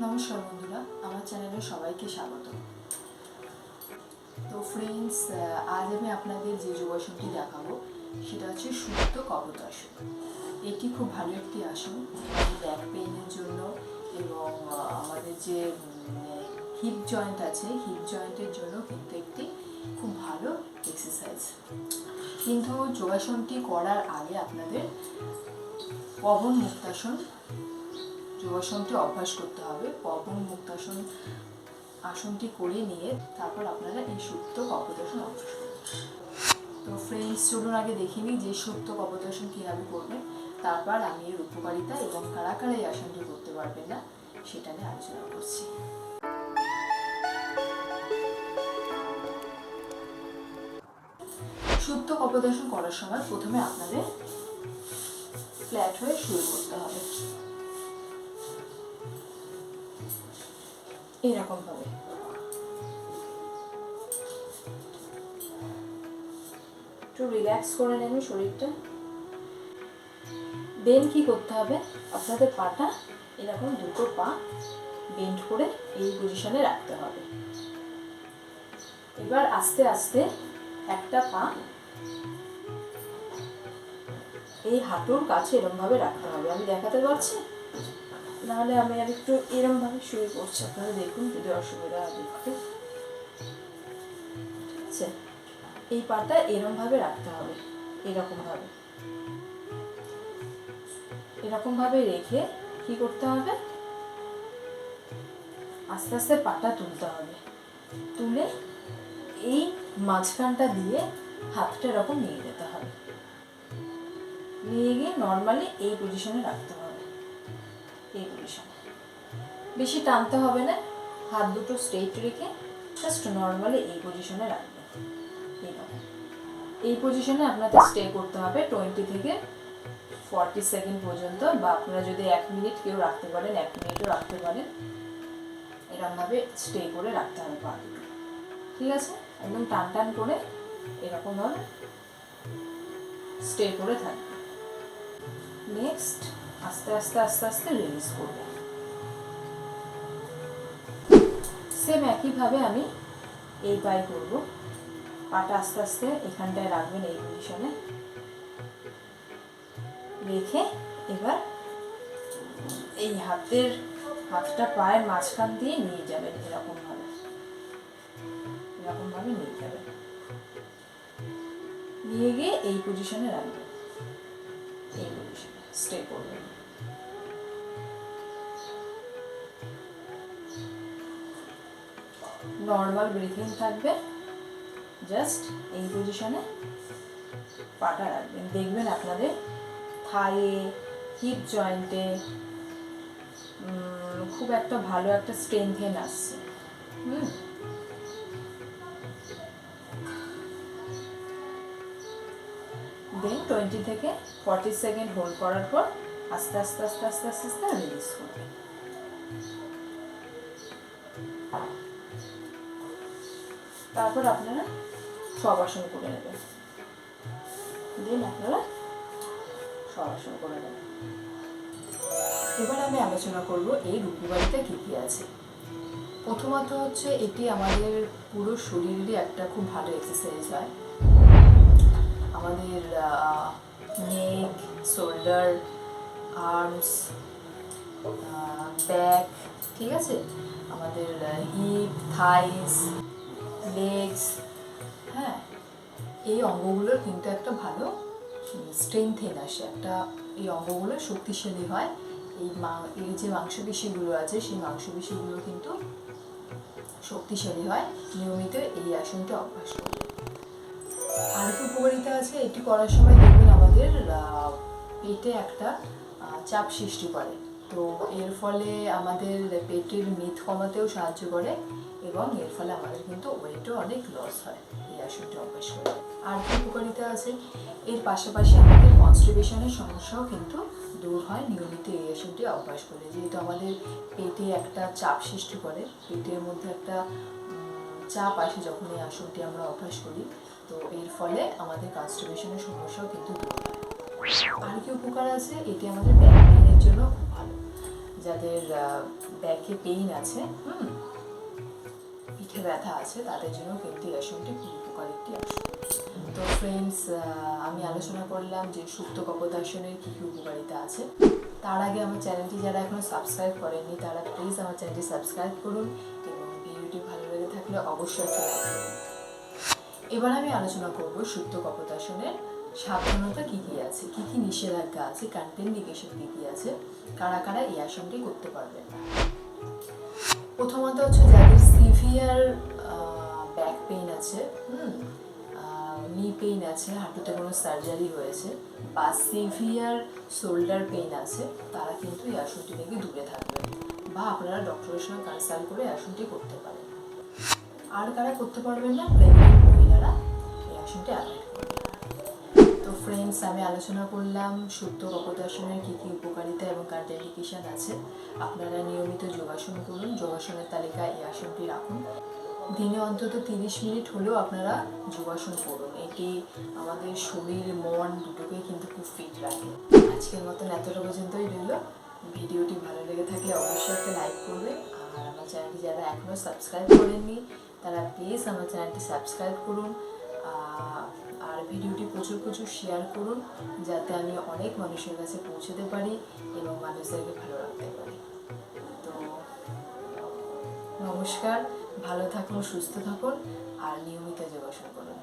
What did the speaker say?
নমস্কার বন্ধুরা, আমার চ্যানেলে সবাইকে স্বাগত। তো ফ্রেন্ডস আজ আমি আপনাদের যে যোগাসনটি দেখাবো, সেটা হচ্ছে সুপ্ত কপতাসন এটি খুব ভালো একটি আসন ব্যাক পেইনের জন্য এবং আমাদের যে হিপ জয়েন্ট আছে হিপ জয়েন্টের জন্য কিন্তু একটি খুব ভালো এক্সারসাইজ কিন্তু যোগাসনটি করার আগে আপনাদের পবন মুক্তাসন যোগাসনটি অভ্যাস করতে হবে। পবন মুক্তাসন আসনটি করে নিয়ে তারপর আপনারা এই সুপ্ত কপোতাসন অভ্যাস করবেন তো ফ্রেন্ডস চলুন আগে দেখিনি যে সুপ্ত কপোতাসন কীভাবে করবেন। তারপর আমি এর উপকারিতা এবং কারা কারা এই আসনটি করতে পারবেন না, সেটা নিয়ে আলোচনা করছি। সুপ্ত কপোতাসন করার সময় প্রথমে আপনাদের ফ্ল্যাট হয়ে শুরু করতে হবে। এরকম ভাবে একটু রিল্যাক্স করে নেবে শরীরটা। দেন কি করতে হবে? আপনাদের পাটা এরকম দুটো পা বেন্ড করে এই পজিশনে রাখতে হবে। এবার আস্তে আস্তে একটা পা এই হাঁটুর কাছে এরকম ভাবে রাখতে হবে। আমি দেখাতে পারছি? নাহলে আমি আর একটু এরম ভাবে শুয়ে পড়ছি। আপনারা দেখুন, যদি অসুবিধা হয় আছে? এই পাটা এরম ভাবে রাখতে হবে এরকম ভাবে এরকম ভাবে রেখে কি করতে হবে? আস্তে আস্তে পাটা তুলতে হবে। তুলে এই মাঝখানটা দিয়ে হাতটা এরকম নিয়ে যেতে হবে। নিয়ে গিয়ে নর্মালি এই পজিশনে রাখতে হবে। এই পজিশনে বেশি টানতে হবে না, হাত দুটো স্ট্রেট রেখে জাস্ট নর্মালি এই পজিশনে রাখবেন এইরকম এই পজিশনে আপনাদের স্টে করতে হবে টোয়েন্টি থেকে ফর্টি সেকেন্ড পর্যন্ত বা আপনারা যদি এক মিনিট কেউ রাখতে পারেন, এক মিনিটও রাখতে পারেন, এরকমভাবে স্টে করে রাখতে হবে পা দুটো। ঠিক আছে? একদম টান টান করে এরকমভাবে স্টে করে থাকবে। নেক্সট আস্তে আস্তে আস্তে আস্তে রিলিজ করবে। সেম একইভাবে আমি এই পায়ে করব। পাটা আস্তে আস্তে এখানটায় রাখবেন এই পজিশনে রেখে এবার এই হাতের, হাতটা পায়ের মাঝখান দিয়ে নিয়ে যাবেন এরকম ভাবে এরকম ভাবে নিয়ে যাবেন। নিয়ে গিয়ে এই পজিশনে রাখবেন। এই পজিশনে স্টে করবেন নর্মাল ব্রিথিং থাকবে। জাস্ট এই পজিশনে পাটা রাখবেন। দেখবেন আপনাদের থায়ে হিপ জয়েন্টে খুব একটা ভালো একটা স্ট্রেংথেন আসছে। হুম? দেন টোয়েন্টি থেকে ফর্টি সেকেন্ড হোল্ড করার পর আস্তে আস্তে আস্তে আস্তে আস্তে আস্তে রিলিজ করবেন তারপর আপনারা সবাসন করে নেবেন। দেন আপনারা সবাসন করে নেবেন। এবার আমি আলোচনা করব এই রূপবাড়িতে কী কী আছে। প্রথমত হচ্ছে এটি আমাদের পুরো শরীরেরই একটা খুব ভালো এক্সারসাইজ হয়। আমাদের নেক, শোল্ডার, আর্মস ব্যাক, ঠিক আছে? আমাদের হিপ, থাইস, লেগস হ্যাঁ? এই অঙ্গগুলোর কিন্তু একটা ভালো স্ট্রেংথেন আসে। একটা, এই অঙ্গগুলো শক্তিশালী হয়। এই মা, এই যে মাংসপেশিগুলো আছে, সেই মাংসপেশিগুলো কিন্তু শক্তিশালী হয়। নিয়মিত এই আসনটা অভ্যাস করলে আর কি উপকারিতা আছে, এটি করার সময় দেখবেন আমাদের পেটে একটা চাপ সৃষ্টি করে। তো এর ফলে আমাদের পেটের মেদ কমাতেও সাহায্য করে এবং এর ফলে আমাদের কিন্তু ওয়েটও অনেক লস হয়, এই আসনটি অভ্যাস করে। আর কি উপকারিতা আছে? এর পাশাপাশি আমাদের কনস্টিপেশনের সমস্যাও কিন্তু দূর হয়, নিয়মিত এই আসনটি অভ্যাস করে। যেহেতু আমাদের পেটে একটা চাপ সৃষ্টি করে, পেটের মধ্যে একটা চাপ আসে যখন এই আসনটি আমরা অভ্যাস করি তো এর ফলে আমাদের কনস্টিপেশনের সমস্যাও কিন্তু দূর হয়। আর কি উপকার আছে? এটি আমাদের ব্যাক পেইনের জন্য খুব ভালো। যাদের ব্যাকে পেইন আছে, হুম, পিঠে ব্যথা আছে, তাদের জন্য কিন্তু এই আসনটি খুব উপকার একটি আসন তো ফ্রেন্ডস আমি আলোচনা করলাম যে সুপ্ত কপোতাসনের কী কী উপকারিতা আছে। তার আগে আমার চ্যানেলটি যারা এখনও সাবস্ক্রাইব করেননি, তারা প্লিজ আমার চ্যানেলটি সাবস্ক্রাইব করুন এবং ভিডিওটি ভালো লেগে থাকলে অবশ্যই এবার আমি আলোচনা করব সুপ্ত কপোতাসনের সাবধানতা কী কী আছে, কী কী নিষেধাজ্ঞা আছে কন্টেন্ডিকেশন কী কী আছে, কারা কারা এই আসনটি করতে পারবেন। প্রথমত হচ্ছে যাদের সিভিয়ার ব্যাক পেইন আছে, হুম নি পেইন আছে, হাঁটুতে কোনো সার্জারি হয়েছে, বা সিভিয়ার শোল্ডার পেইন আছে, তারা কিন্তু এই আসনটি থেকে দূরে থাকবেন বা আপনারা ডক্টরের সঙ্গে কনসাল্ট করে আসনটি করতে পারেন। আর কারা করতে পারবেন না প্রেগনেন্ট মহিলারা এই আসনটি করবেন। তো ফ্রেন্ডস আমি আলোচনা করলাম সুপ্ত কপোতাসনের কী কী উপকারিতা এবং কন্টেন্ডিকেশন আছে। আপনারা নিয়মিত যোগাসন করুন, যোগাসনের তালিকায় এই আসনটি রাখুন। দিনে অন্তত তিরিশ মিনিট হলেও আপনারা যোগাসন করুন। এটি আমাদের শরীর, মন দুটোকেই কিন্তু খুব ফিট রাখে। আজকের মতন এতটা পর্যন্তই রইল। ভিডিওটি ভালো লেগে থাকলে অবশ্যই একটা লাইক করবে আর আমার চ্যানেলটি যারা এখনও সাবস্ক্রাইব করেননি তারা প্লিজ আমার চ্যানেলটি সাবস্ক্রাইব করুন আর ভিডিওটি প্রচুর প্রচুর শেয়ার করুন, যাতে আমি অনেক মানুষের কাছে পৌঁছতে পারি এবং মানুষদেরকে ভালো রাখতে পারি। তো, নমস্কার, ভালো থাকুন, সুস্থ থাকুন, আর নিয়মিত যোগাসন করুন।